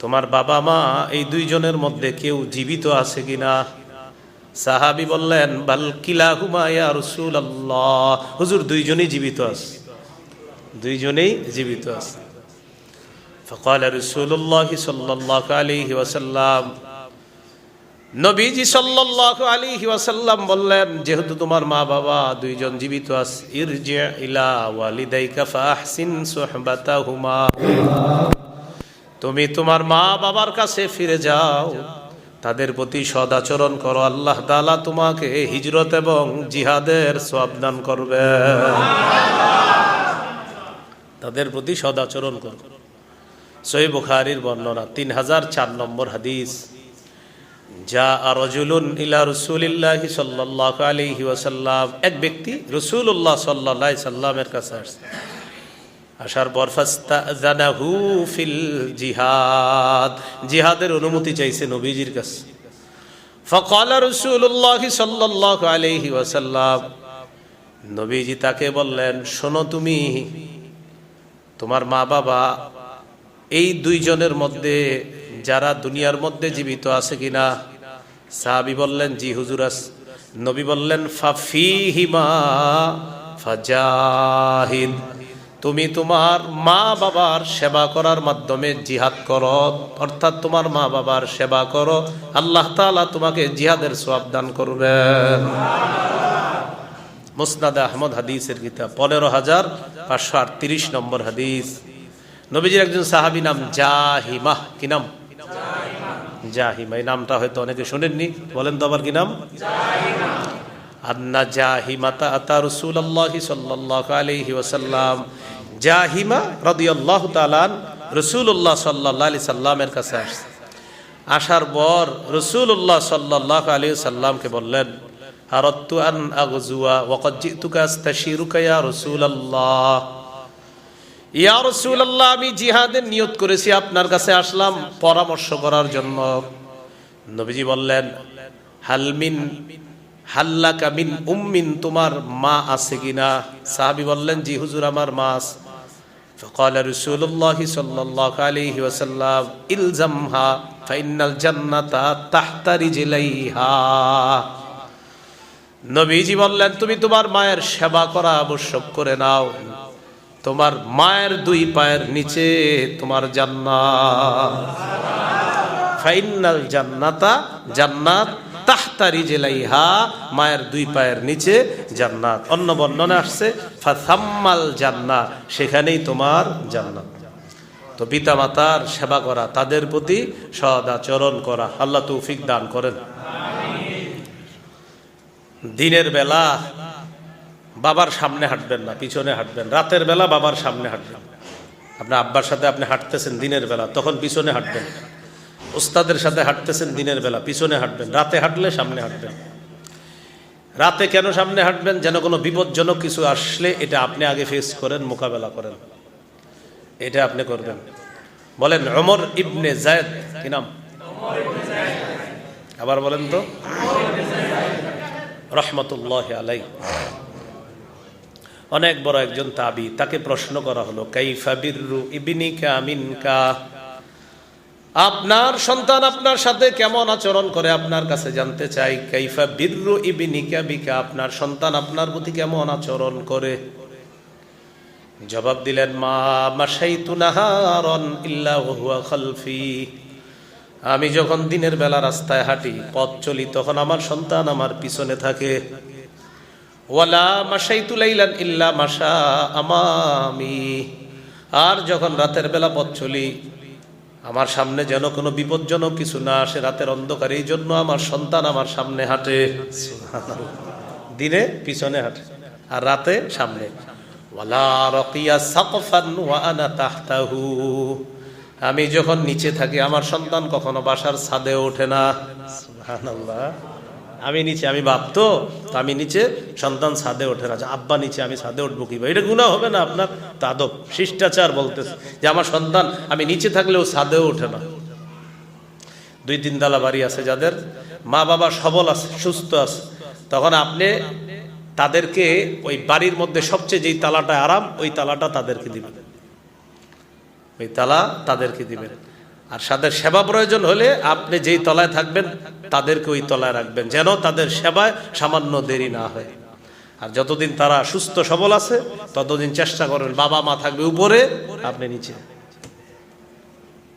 তোমার বাবা মা এই দুইজনের মধ্যে কেউ জীবিত আছে কিনা? সাহাবি বললেন, বাল কিলা হুমায়া রসুল আল্লাহ হুজুর, দুইজনই জীবিত আছে। দুইজনেই জীবিত আছে। ফকাল রসুল্লাহ সাল্লাহ আলিহি ওয়াসাল্লাম। নবীজি সাল্লাহ আলিহি ওয়াসাল্লাম বললেন, যেহেতু তোমার মা বাবা দুইজন জীবিত আছে, ইরজে ইলা ওয়ালিদাইকা ফাহসিন সোহবাতা হুমা তুমি তোমার মা বাবার কাছে ফিরে যাও। তাদের প্রতি সদাচরণ করো। আল্লাহ তাআলা তোমাকে হিজরত এবং জিহাদের সাবধান করবে। তাদের প্রতি সদাচরণ করো। সহি বুখারীর বর্ণনা তিন হাজার চার নম্বর হাদিস। যা রজুলুন ইলা রসুলিল্লাহ সাল্লাহ আলাইহি ওয়াসাল্লাম। এক ব্যক্তি রসুল্লাহ সাল্লাহ সাল্লামের কাছে আসছে। আসার পর ফাস্তাজানাহু ফিল জিহাদ। জিহাদের অনুমতি চাইছে নবীজির কাছে। ফকাল রসুল্লাহ সাল্লাহ আলাইহি ওয়াসাল্লাম, নবীজি তাকে বললেন, শোনো তুমি, তোমার মা বাবা এই দুইজনের মধ্যে যারা দুনিয়ার মধ্যে জীবিত আছে কিনা? সাহাবি বললেন, জি হুজুর আস নবী বললেন, ফাফিহিমা ফাজাহিদ। তুমি তোমার মা বাবার সেবা করার মাধ্যমে জিহাদ করো, অর্থাৎ তোমার মা বাবার সেবা করো, আল্লাহ তালা তোমাকে জিহাদের সোয়াব দান করবেন মুসনাদ আহমদ হাদিসের কিতাব, পনেরো হাজার পাঁচশো আটত্রিশ নম্বর হাদিস। নবীজির একজন সাহাবি নাম জাহিমা, কি নাম? জাহিমা। এই নামটা হয়তো অনেকে শোনেননি, বলেন তো আবার কি নাম? আন্না জাহিমাতা আতা রসুল্লাহি সাল্লাল্লাহু আলাইহি ওয়াসাল্লাম। জাহিমা রাদিয়াল্লাহু তালান রসুল্লাহ সাল্লাল্লাহু আলাইহি সাল্লামের কাছে আসছে। আসার পর রসুল্লাহ সাল্লাল্লাহু আলাইহি সাল্লামকে বললেন, আরাদতু আন আগজুয়া, ওয়াকাদ জিতুকা আস্তাশিরুকা ইয়া রাসূলুল্লাহ। ইয়া আমি জিহাদের নিয়ত করেছি, আপনার কাছে আসলাম পরামর্শ করার জন্য। নবীজি বললেন হালমিন হাল্লাকা মিন উম্মিন, তোমার মা আছে কিনা? সাহাবী বললেন, জি হুজুর, আমার মা আছে। فقال رسول الله صلى الله عليه وسلم الزمها فإن الجنة تحت رجليها নবীজি বললেন তুমি তোমার মায়ের সেবা করা আবশ্যক করে নাও তোমার মায়ের দুই পায়ের নিচে তোমার জান্নাত ফাইনাল জান্নাতা জান্নাত তাহতারি জেলাইহা মায়ের দুই পায়ের নিচে জান্নাত। অন্য বর্ণনা আসছে, ফাসাম্মাল জান্নাত সেখানেই তোমার জান্নাত। তো পিতা মাতার সেবা করা, তাদের প্রতি সদাচরণ করা, আল্লাহ তৌফিক দান করেন। দিনের বেলা বাবার সামনে হাঁটবেন না, পিছনে হাঁটবেন। রাতের বেলা বাবার সামনে হাঁটবেন। আপনার আব্বার সাথে আপনি হাঁটতেছেন দিনের বেলা, তখন পিছনে হাঁটবেন। ওস্তাদের সাথে হাঁটতেছেন দিনের বেলা, পিছনে হাঁটবেন, রাতে হাঁটলে সামনে হাঁটবেন। রাতে কেন সামনে হাঁটবেন? যেন কোনো বিপজ্জনক কিছু আসলে এটা আপনি আগে ফেস করেন, মোকাবেলা করেন। এটা আপনি করবেন। বলেন অমর ইবনে জায়দ, কি নাম? আবার বলেন তো। রহমতুল্লাহ আলাই অনেক বড় একজন তাবি, তাকে প্রশ্ন করা হলো, কাইফা বিররু ইবিনিকা মিনকা? আপনার সন্তান আপনার সাথে কেমন আচরণ করে আপনার কাছে জানতে চাই। কাইফা বিররু ইবিনিকা বিকা, আপনার সন্তান আপনার প্রতি কেমন আচরণ করে? জবাব দিলেন, মা মাসাইতু নাহারন ইল্লা হুয়া খালফি। আমি যখন দিনের বেলা রাস্তায় হাঁটি, পথ চলি, তখন আমার সন্তান আমার পিছনে থাকে। ওয়ালা মাসাইতু লাইলান ইল্লা মাসা আমামি আর যখন রাতের বেলা পথ চলি আমার সামনে যেন কোনো বিপজ্জনক কিছু না আসে রাতের অন্ধকার এই জন্য আমার সন্তান আমার সামনে হাঁটে। দিনে পিছনে হাঁটে আর রাতে সামনে। আমি যখন নিচে থাকি আমার সন্তান কখনো বাসার ছাদে ওঠে না। আমি নিচে, আমি ভাবতো তো আমি নিচে সন্তান ছাদে ওঠে না আব্বা নিচে, আমি ছাদে উঠবো কি এটা গুণা হবে না আপনার? তাদব, শিষ্টাচার বলতেছে যে আমার সন্তান, আমি নিচে থাকলেও ছাদেও ওঠে না। দুই তিন তালা বাড়ি আছে যাদের, মা বাবা সবল আছে, সুস্থ আছে। তখন আপনি তাদেরকে ওই বাড়ির মধ্যে সবচেয়ে যেই তালাটা আরাম, ওই তালাটা তাদেরকে দিবেন। ওই তালা তাদেরকে দিবেন। আর সাথে সেবা প্রয়োজন হলে আপনি যেই তলায় থাকবেন, তাদেরকে ওই তলায় রাখবেন, যেন তাদের সেবায় সামান্য দেরি না হয়। আর যতদিন তারা সুস্থ সবল আছে, ততদিন চেষ্টা করবেন বাবা মা থাকবে উপরে, আপনি নিচে।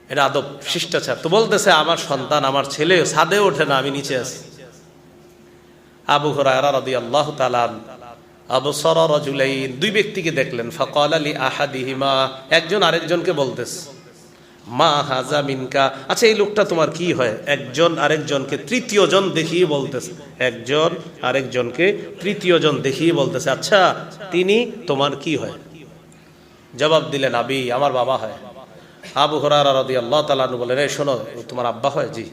এটা আদব, শিষ্টাচার। তো বলতেছে, আমার সন্তান, আমার ছেলে ছাদে ওঠে না, আমি নিচে আছি। আবু হরায়রা সরা দুই ব্যক্তিকে দেখলেন, ফাকাল আলী আহাদিহিমা। একজন আরেকজনকে বলতেছে মা হাজা মিনকা। আচ্ছা এই লোকটা তোমার কি হয়? একজন আরেকজনকে তৃতীয় জন দেখিয়ে বলতেছে। একজন আরেকজনকে তৃতীয় জন দেখিয়ে বলতেছে। আচ্ছা তিনি তোমার কি হয়? জবাব দিলেন, আবি, আমার বাবা হয়। আবু হরারা আল্লাহ তালানু বলেন, এই শোনো, তোমার আব্বা হয়? জি।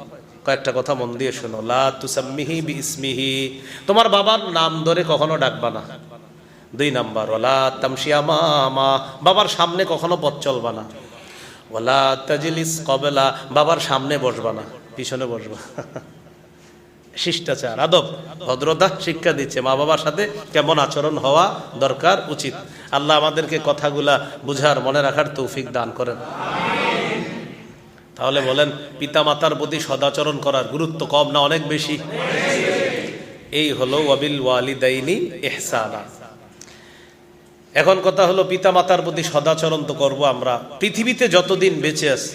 কয়েকটা কথা মন দিয়ে শোনো। লা তুসাম্মিহি বি ইসমিহি তোমার বাবার নাম ধরে কখনো ডাকবা না। দুই নাম্বার ওলা তামশিয়া মা। বাবার সামনে কখনো পথ চলবা না। ওলা তাজিলিস কবেলা, বাবার সামনে বসবা না, পিছনে বসবা। শিষ্টাচার, আদব, ভদ্রতা শিক্ষা দিচ্ছে। মা বাবার সাথে কেমন আচরণ হওয়া দরকার উচিত। আল্লাহ আমাদেরকে কথাগুলা বুঝার, মনে রাখার তৌফিক দান করেন। তাহলে বলেন পিতা মাতার প্রতি সদাচরণ করার গুরুত্ব কম না অনেক বেশি? এই হলো ওয়াবিল ওয়ালিদাইনি এহসানা এখন কথা হলো পিতা মাতার প্রতি সদাচরণ তো করব আমরা। পৃথিবীতে যতদিন বেঁচে আছি,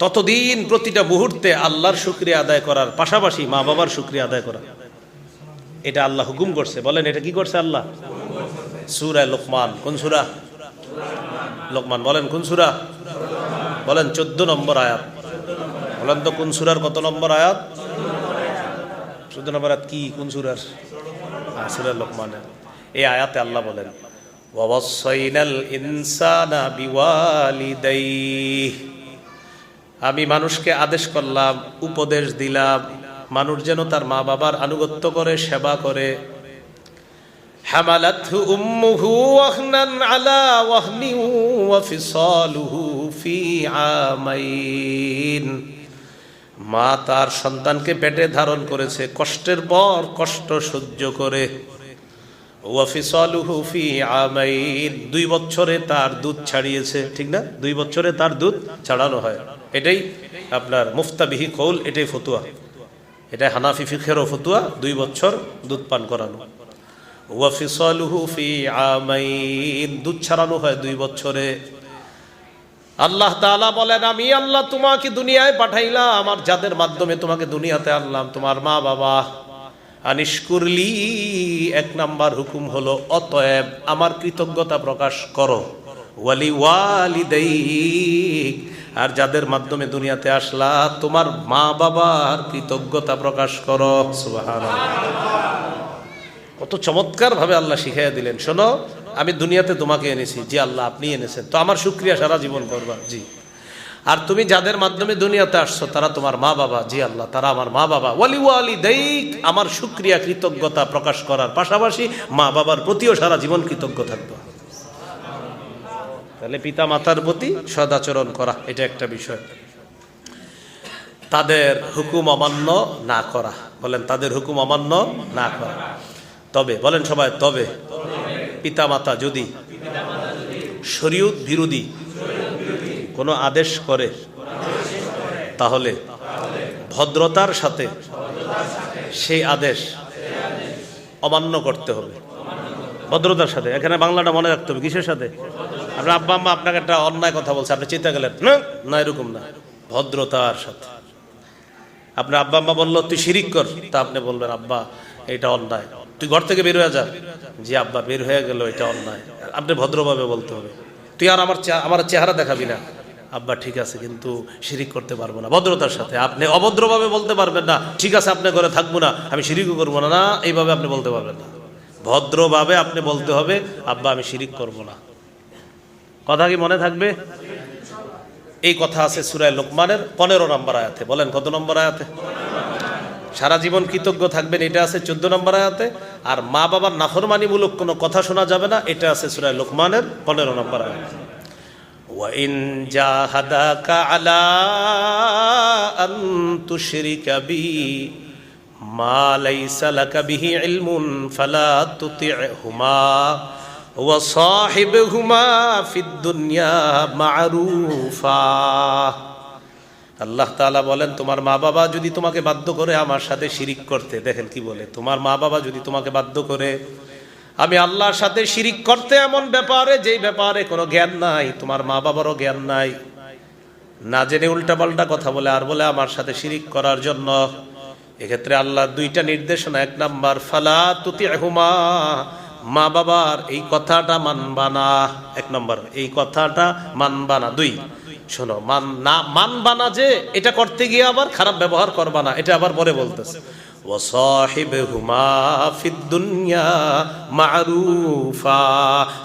ততদিন প্রতিটা মুহূর্তে আল্লাহর শুক্রিয়া আদায় করার পাশাপাশি মা বাবার শুক্রিয়া আদায় করা। এটা আল্লাহ হুকুম করছে। বলেন, এটা কি করছে আল্লাহ? সুরায় লোকমান। কোন সুরা? লোকমান, বলেন, কোন সুরা? বলেন, চোদ্দ নম্বর আয়াত। বলেন তো, কোন সুরার কত নম্বর আয়াত? চোদ্দ নম্বর আয়াত কি? কোন সুরার? সুরার লোকমানের। এই আয়াতে আল্লাহ বলেন আমি মানুষকে আদেশ করলাম, উপদেশ দিলাম, মানুষ যেন তার মা বাবার আনুগত্য করে, সেবা করে। মা তার সন্তানকে পেটে ধারণ করেছে, কষ্টের পর কষ্ট সহ্য করে। দুই বছরে তার দুধ ছাড়িয়েছে, ঠিক না? দুই বছরে তার দুধ ছাড়ানো হয়। এটাই আপনার মুফতাবিহি কৌল, এটাই ফতুয়া। এটা হানাফি ফিখেরও ফতুয়া, দুই বছর দুধ পান করানো। ওয়াফিসালুহু ফি আমাইন। দুধ ছাড়ানো হয় দুই বছরে। আল্লাহ তাআলা বলেন, আমি আল্লাহ তোমাকে দুনিয়ায় পাঠাইলাম আমার যাদের মাধ্যমে তোমাকে দুনিয়াতে আনলাম, তোমার মা বাবা আনিশকুরলি এক নাম্বার হুকুম হলো, অতএব আমার কৃতজ্ঞতা প্রকাশ করো। ওয়ালি ওয়ালিদাই আর যাদের মাধ্যমে দুনিয়াতে আসলা, তোমার মা বাবার কৃতজ্ঞতা প্রকাশ করো। কত চমৎকার ভাবে আল্লাহ শিখাইয়া দিলেন। শোনো, আমি দুনিয়াতে তোমাকে এনেছি জি আল্লাহ আপনি এনেছেন। তো আমার শুক্রিয়া, সারা জীবন করবা। জি। আর তুমি যাদের মাধ্যমে দুনিয়াতে আসছো, তারা তোমার মা বাবা, জি আল্লাহ, তারা আমার মা বাবা। ওয়ালি ওয়ালি দেইক আমার শুক্রিয়া কৃতজ্ঞতা প্রকাশ করার পাশাপাশি মা বাবার প্রতিও সারা জীবন কৃতজ্ঞ থাকব। তাহলে পিতা মাতার প্রতি সদাচরণ করা, এটা একটা বিষয়। তাদের হুকুম অমান্য না করা, বলেন তাদের হুকুম অমান্য না করা। তবে, বলেন সবাই, তবে। পিতা মাতা যদি শরীয়ত বিরোধী কোনো আদেশ করে, তাহলে ভদ্রতার সাথে সেই আদেশ অমান্য করতে হবে। ভদ্রতার সাথে। এখানে বাংলাটা মনে রাখতে হবে। কিসের সাথে? আপনার আব্বা আম্মা আপনাকে একটা অন্যায় কথা বলছে। আপনি চিন্তা গেলেন না না, এরকম না। ভদ্রতার সাথে। আপনার আব্বা আম্মা বলল, তুই শিরিক কর। তা আপনি বলবেন, আব্বা, এটা অন্যায়। তুই ঘর থেকে বের হয়ে যা। জি, আব্বা, বের হয়ে গেল, এটা অন্যায়। আপনি ভদ্রভাবে বলতে হবে। তুই আর আমার আমার চেহারা দেখাবি না। আব্বা, ঠিক আছে, কিন্তু শিরিক করতে পারব না। ভদ্রতার সাথে। আপনি অভদ্রভাবে বলতে পারবেন না, ঠিক আছে, আপনি ঘরে থাকব না, আমি শিরিকও করব না না, এইভাবে আপনি বলতে পারবেন না। ভদ্রভাবে আপনি বলতে হবে, আব্বা, আমি শিরিক করব না। কথা কি মনে থাকবে? এই কথা আছে সুরায় লোকমানের পনেরো নম্বর আয়াতে। বলেন, কত নম্বর আয়াতে? সারা জীবন কৃতজ্ঞ থাকবেন, এটা আছে চোদ্দ নম্বর আয়াতে। আর মা বাবার নাফরমানিমূলক কোনো কথা শোনা যাবে না, এটা আছে সুরায় লোকমানের পনেরো নম্বর আয়াতে। وإن جاهداك على أن تشرك بي ما ليس لك به علم فلا تطعهما وصاحبهما في الدنيا معروفا আল্লাহ তাআলা বলেন তোমার মা বাবা যদি তোমাকে বাধ্য করে আমার সাথে শিরিক করতে দেখেন কি বলে তোমার মা বাবা যদি তোমাকে বাধ্য করে আমি আল্লাহর সাথে শিরিক করতে এমন ব্যাপারে যেই ব্যাপারে কোনো জ্ঞান নাই, তোমার মা বাবারও জ্ঞান নাই। না জেনে উল্টাপাল্টা কথা বলে, আর বলে আমার সাথে শিরিক করার জন্য। এক্ষেত্রে আল্লাহ দুইটা নির্দেশনা, এক নাম্বার, ফালা তুতি হুমা মা বাবার এই কথাটা মানবা না। এক নম্বর, এই কথাটা মানবা না। দুই, শোনো, মান না, মানবা না যে এটা করতে গিয়ে আবার খারাপ ব্যবহার করবা না, এটা আবার পরে বলতেছে।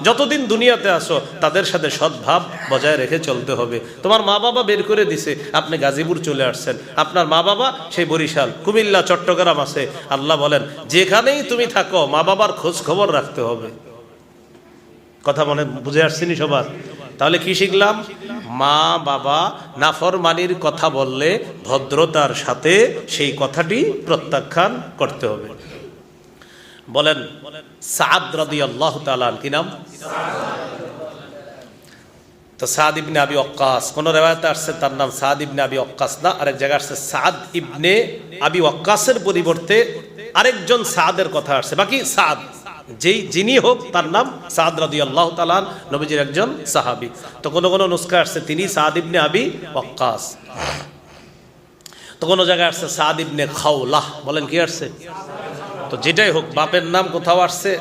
যতদিন দুনিয়াতে আসো তাদের সাথে সদ্ভাব বজায় রেখে চলতে হবে। তোমার মা বাবা বের করে দিছে, আপনি গাজীপুর চলে আসছেন। আপনার মা বাবা সেই বরিশাল, কুমিল্লা, চট্টগ্রাম আছে। আল্লাহ বলেন, যেখানেই তুমি থাকো, মা বাবার খোঁজ খবর রাখতে হবে। কথা মনে বুঝে আসছিনি সবার? তাহলে কি শিখলাম? মা, বাবা নাফরমানির কথা বললে ভদ্রতার সাথে সেই কথাটি প্রত্যাখ্যান করতে হবে। বলেন, সাদ রদি আল্লাহ তালান কি নাম? তো সাদ ইবনে আবি অক্কাস কোন রেওয়ায়তে আসছে তার নাম সাদ ইবনে আবি অক্কাস না, আরেক জায়গায় আসছে সাদ ইবনে আবি অক্কাসের পরিবর্তে আরেকজন সাদের কথা আসছে। বাকি সাদ। যেই যিনি হোক তার নাম সাদ রাদি আল্লাহ তালান নবীজির একজন সাহাবি। তো কোনো কোনো নুস্কা আসছে, তিনি সাদ ইবনে আবি অক্কাস তো কোনো জায়গায় আসছে সাদ ইবনে খাউলাহ বলেন কি আসছে? তো যেটাই হোক, বাপের নাম কোথাও আসছে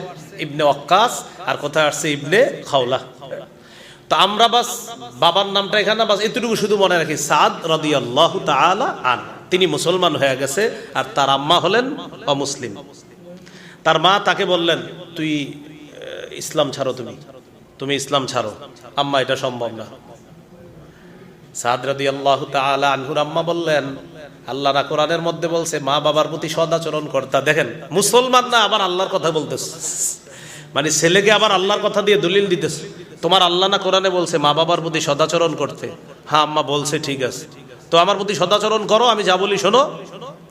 ইবনে অক্কাস আর কোথায় আসছে ইবনে খাউলাহ তো আমরা বাস বাবার নামটা এখানে বাস এতটুকু শুধু মনে রাখি, সাদ রদি আল্লাহ তালা আন। তিনি মুসলমান হয়ে গেছে আর তার আম্মা হলেন অমুসলিম। তার মা তাকে বললেন, তুই ইসলাম ছাড়ো তুমি। তুমি ইসলাম ছাড়ো। আম্মা, এটা সম্ভব না। সাদরাদি আল্লাহ আনহুর আম্মা বললেন, আল্লাহ না কোরআনের মধ্যে বলছে, মা বাবার প্রতি সদাচরণ কর্তা। দেখেন, মুসলমান না আবার আল্লাহর কথা বলতেছে। মানে ছেলেকে আবার আল্লাহর কথা দিয়ে দলিল দিতেছে। তোমার আল্লাহ না কোরআনে বলছে, মা বাবার প্রতি সদাচরণ করতে? হ্যাঁ আম্মা বলছে, ঠিক আছে। তো আমার প্রতি সদাচরণ করো, আমি যা বলি শোনো।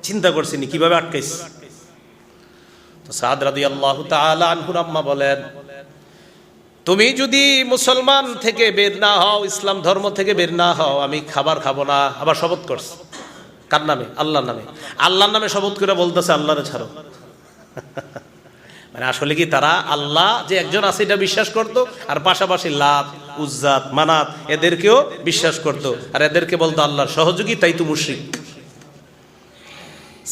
চিন্তা করছি নি, কীভাবে আটকাইছি? তো সাদ রাদি আল্লাহ আনহুর আম্মা বলেন, তুমি যদি মুসলমান থেকে বের না হও, ইসলাম ধর্ম থেকে বের না হও, আমি খাবার খাব না, আবার শপথ করছি। কার নামে? আল্লাহর নামে। আল্লাহর নামে শপথ করে বলতেছে, আল্লাহরে ছাড়ো। মানে আসলে কি তারা আল্লাহ যে একজন আছে, এটা বিশ্বাস করত, আর পাশাপাশি লাভ, উজ্জাত, মানাত, এদেরকেও বিশ্বাস করত। আর এদেরকে বলতো, আল্লাহর সহযোগী, তাই তো মুশরিক।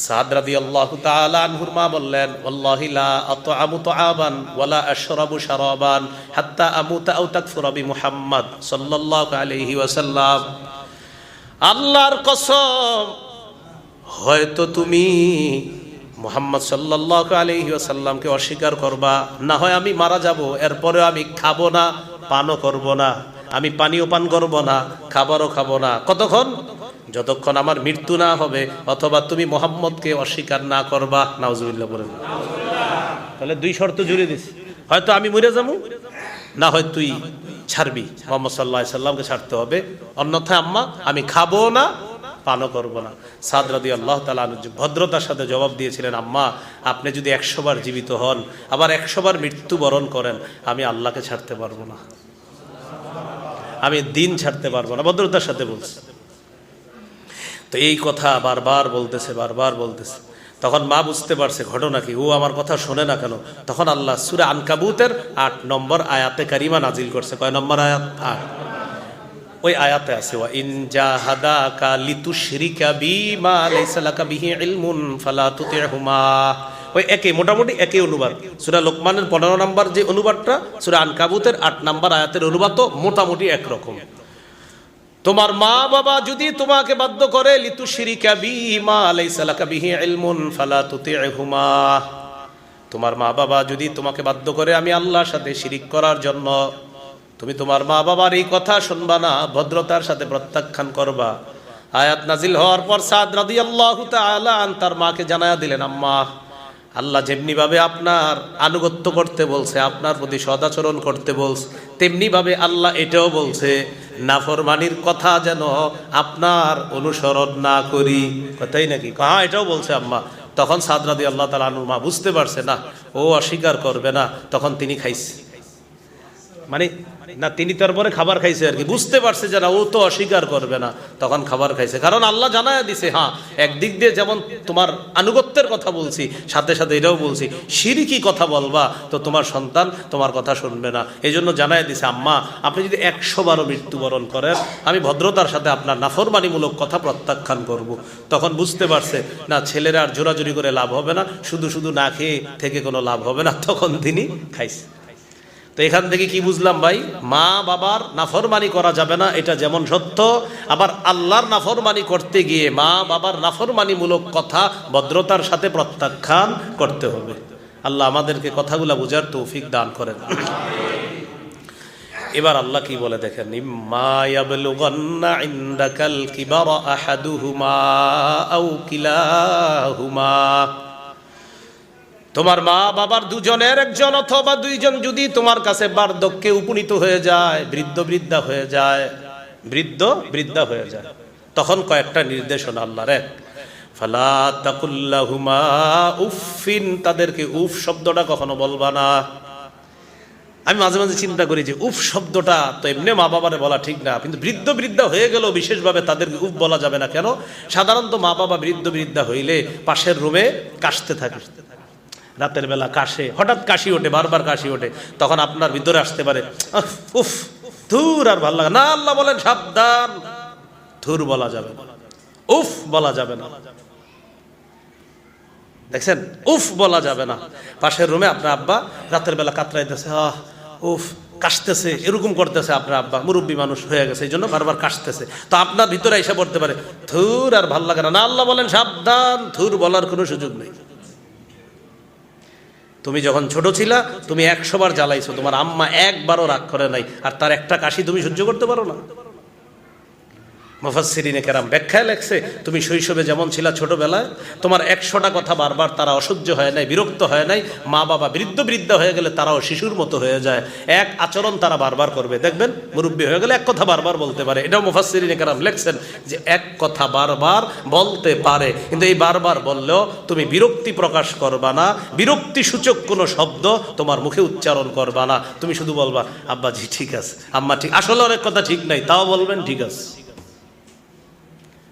সাদ রাদিয়াল্লাহু তাআলা আনহুর মা বললেন, ওয়াল্লাহি লা আতআমু তাআবান ওয়ালা আশরাবু শারাবান হাত্তা আমুতা আও তাকফুরা বি মুহাম্মদ সাল্লাল্লাহু আলাইহি ওয়াসাল্লাম। আল্লাহর কসম, হয়তো তুমি মোহাম্মদ সাল্লাল্লাহু আলাইহি ওয়াসাল্লামকে অস্বীকার করবা, না হয় আমি মারা যাব, এরপরেও আমি খাব না, পানও করব না, আমি পানিও পান করব না, খাবারও খাব না। কতক্ষণ? যতক্ষণ আমার মৃত্যু না হবে অথবা তুমি মোহাম্মদকে অস্বীকার না করবা নাউজুবিল্লাহ বলেন তাহলে দুই শর্ত জুড়ে দিস। হয়তো আমি মরে যাব না হয় তুই ছাড়বি। মোহাম্মদ সাল্লাহ সাল্লামকে ছাড়তে হবে। অন্যথায় আম্মা আমি খাব না পানও করব না। সাদরাদি আল্লাহ তালা ভদ্রতার সাথে জবাব দিয়েছিলেন আম্মা আপনি যদি একশোবার জীবিত হন আবার একশোবার মৃত্যুবরণ করেন আমি আল্লাহকে ছাড়তে পারব না। আমি দিন ছাড়তে পারব না। ভদ্রতার সাথে বলছি। তো এই কথা বারবার বলতেছে বারবার বলতেছে। তখন মা বুঝতে পারছে ঘটনা কি। ও আমার কথা শোনে না কেন? তখন আল্লাহ সুরে আনকাবুতের আট নম্বর আয়াতে কারিমা নাজিল করছে। কয় নম্বর আয়াত? আট। ওই আয়াতে আছে, ওয়া ইন জাহাদাকা লিতুশরিকা বিমা লাইসা লাকা বিহি ইলমুন ফালা তুতিহুমা। ওই একই, মোটামুটি একই অনুবাদ। সূরা লোকমানের 15 নম্বর যে অনুবাদটা, সূরা আনকাবুতের 8 নম্বর আয়াতের অনুবাদ তো মোটামুটি একরকম। তোমার মা বাবা যদি তোমাকে বাধ্য করে লিতু শিরিকা বিমা লাইসা লাকা বিহি ইলমুন ফালা তোমার মা বাবা যদি তোমাকে বাধ্য করে, আমি আল্লাহর সাথে শিরিক করার জন্য। তুমি তোমার মা বাবার এই কথা শুনবা না, ভদ্রতার সাথে প্রত্যাখ্যান করবা। আয়াত নাজিল হওয়ার পর সাদ রাদিয়াল্লাহু আল্লাহ আন, তার মাকে জানায়া দিলেন, আম্মা, আল্লাহ যেমনি ভাবে আপনার আনুগত্য করতে বলছে, আপনার প্রতি সদাচরণ করতে বলছে তেমনি ভাবে আল্লাহ এটাও বলছে নাফরমানির কথা যেন আপনার অনুসরণ না করি। তাই নাকি? হ্যাঁ এটাও বলছে আম্মা। তখন সাদরাদি আল্লাহ তালা আনুর মা বুঝতে পারছে না। ও অস্বীকার করবে না। তখন তিনি খাইছে। মানে না তিনি তারপরে খাবার খাইছে আর কি। বুঝতে পারছে যে না, ও তো অস্বীকার করবে না, তখন খাবার খাইছে। কারণ আল্লাহ জানায় দিছে হ্যাঁ একদিক দিয়ে যেমন তোমার আনুগত্যের কথা বলছি, সাথে সাথে এটাও বলছি, সিরিকি কথা বলবা, তো তোমার সন্তান তোমার কথা শুনবে না। এই জন্য জানায় দিছে, আম্মা, আপনি যদি একশো বারো মৃত্যুবরণ করেন, আমি ভদ্রতার সাথে আপনার নাফরমানিমূলক কথা প্রত্যাখ্যান করব। তখন বুঝতে পারছে, না, ছেলেরা আর জোরাজুরি করে লাভ হবে না, শুধু শুধু না খেয়ে থেকে কোনো লাভ হবে না, তখন তিনি খাইছে। তো এখান থেকে কি বুঝলাম ভাই? মা বাবার নাফরমানি করা যাবে না, এটা যেমন সত্য। আবার আল্লাহর নাফরমানি করতে গিয়ে মা বাবার নাফরমানিমূলক কথা ভদ্রতার সাথে প্রত্যাখ্যান করতে হবে। আল্লাহ আমাদেরকে কথাগুলো বুঝার তৌফিক দান করেন। এবার আল্লাহ কি বলে দেখেন? ইম্মা তোমার মা বাবার দুজনের একজন অথবা দুইজন যদি তোমার কাছে বার্ধক্যে উপনীত হয়ে যায়, বৃদ্ধ বৃদ্ধা হয়ে যায়, বৃদ্ধ বৃদ্ধা হয়ে যায়, তখন কয়েকটা নির্দেশনা আল্লাহর এক। ফালা তাকুল্লাহুমা উফিন তাদেরকে উফ শব্দটা কখনো বলবা না। আমি মাঝে মাঝে চিন্তা করি যে উফ শব্দটা তো এমনি মা বাবারে বলা ঠিক না, কিন্তু বৃদ্ধ বৃদ্ধা হয়ে গেল বিশেষভাবে তাদেরকে উফ বলা যাবে না। কেন? সাধারণত মা বাবা বৃদ্ধ বৃদ্ধা হইলে পাশের রুমে কাশতে থাকে। রাতের বেলা কাশে, হঠাৎ কাশি ওঠে, বারবার কাশি ওঠে, তখন আপনার ভিতরে আসতে পারে উফ, ধুর আর ভালো লাগে না। আল্লাহ বলেন, সাবধান। ধুর বলা যাবে উফ বলা যাবে না। দেখছেন? উফ বলা যাবে না। পাশের রুমে আপনার আব্বা রাতের বেলা কাতরাইতেছে, আহ, উফ, কাশতেছে, এরকম করতেছে আপনার আব্বা। মুরব্বী মানুষ হয়ে গেছে, এই জন্য বারবার কাশতেছে। তো আপনার ভিতরে এসে পড়তে পারে থুর আর ভালো লাগে না। না, আল্লাহ বলেন, সাবধান থুর বলার কোনো সুযোগ নেই। তুমি যখন ছোট ছিলা, তুমি একশোবার জ্বালাইছো। তোমার আম্মা একবারও রাগ করে নাই। আর তার একটা কাশি তুমি সহ্য করতে পারো না। মুফাসসিরিনে কেরাম ব্যাখ্যায় লেখছে, তুমি শৈশবে যেমন ছিলা ছোটবেলায়, তোমার একশোটা কথা বারবার তারা অসহ্য হয় নাই, বিরক্ত হয় নাই, মা বাবা বৃদ্ধ বৃদ্ধ হয়ে গেলে তারাও শিশুর মতো হয়ে যায়। এক আচরণ তারা বারবার করবে। দেখবেন, মুরব্বী হয়ে গেলে এক কথা বারবার বলতে পারে। এটাও মুফাসসিরিনে কেরাম লেখছেন যে, এক কথা বারবার বলতে পারে। কিন্তু এই বারবার বললেও তুমি বিরক্তি প্রকাশ করবা না বিরক্তি সূচক কোনো শব্দ তোমার মুখে উচ্চারণ করবা না। তুমি শুধু বলবা, আব্বাজি, ঠিক আছে। আম্মা, ঠিক, আসলে অনেক কথা ঠিক নাই, তাও বলবেন, ঠিক আছে।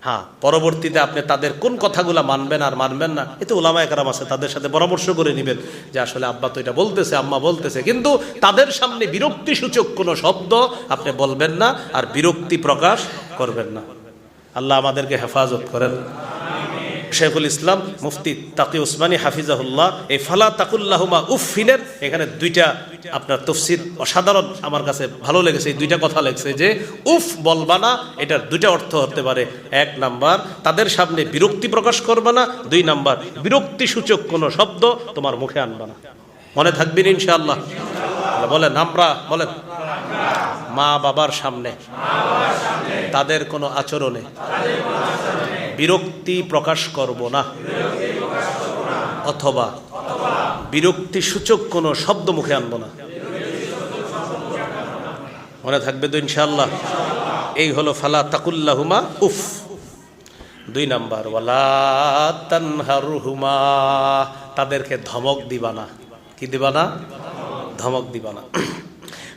হ্যাঁ পরবর্তীতে আপনি তাদের কোন কথাগুলো মানবেন আর মানবেন না, এতে ওলামায় কারাম আছে, তাদের সাথে পরামর্শ করে নেবেন যে আসলে আব্বা তো এটা বলতেছে, আম্মা বলতেছে। কিন্তু তাদের সামনে বিরক্তিসূচক কোনো শব্দ আপনি বলবেন না আর বিরক্তি প্রকাশ করবেন না। আল্লাহ আমাদেরকে হেফাজত করেন। শেখুল ইসলাম মুফতি তাকি উসমানী হাফিজাহুল্লাহ, এই ফালা তাকুল্লাহুমা উফিনের এখানে দুইটা আপনার তফসির অসাধারণ আমার কাছে ভালো লেগেছে, এই দুইটা কথা লেগেছে যে উফ বলবা না, এটার দুইটা অর্থ হতে পারে। এক নাম্বার, তাদের সামনে বিরক্তি প্রকাশ করবা না। দুই নাম্বার বিরক্তি সূচক কোনো শব্দ তোমার মুখে আনবা না। মনে থাকবেন ইনশাআল্লাহ। বলেন, আমরা, বলেন, মা বাবার সামনে তাদের কোনো আচরণে বিরক্তি প্রকাশ করব না। অথবা বিরক্তি সূচক কোনো শব্দ মুখে আনব না। মনে থাকবে তো ইনশাল্লাহ এই হলো ফালা তাকুল্লাহুমা উফ। দুই নাম্বার, ওয়ালা তানহারুহুমা। তাদেরকে ধমক দিবা না। কি দিবা না? ধমক দিবা না।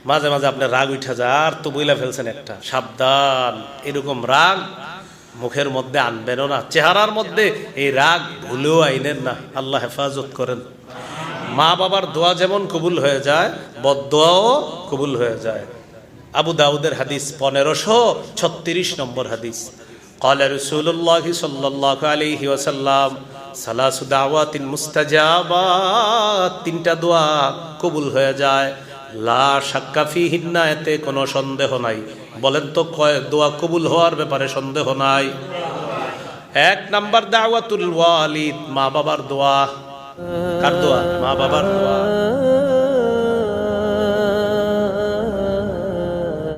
মাঝে মাঝে আপনার রাগ উঠা যায়, আর তো বইলা ফেলছেন একটা। সাবধান, এরকম রাগ মুখের মধ্যে আনবেনও না চেহারার মধ্যে এই রাগ ভুলেও আইনেন না আল্লাহ হেফাজত করেন মা বাবার দোয়া যেমন কবুল হয়ে যায় বদোয়াও কবুল হয়ে যায় আবু দাউদের হাদিস পনেরোশো ছত্রিশ নম্বর হাদিস قال رسول الله صلى الله عليه وسلم সালাস দাওয়াতিন মুস্তাজাবাত তিনটা দোয়া কবুল হয়ে যায় লা সাক্কাফি হিন্না এতে কোনো সন্দেহ নাই। বলেন তো, কয় দোয়া কবুল হওয়ার ব্যাপারে সন্দেহ নাই? এক নাম্বার দাওয়াতুল ওয়ালিদ, মা বাবার দোয়া। কার দোয়া? মা বাবার দোয়া।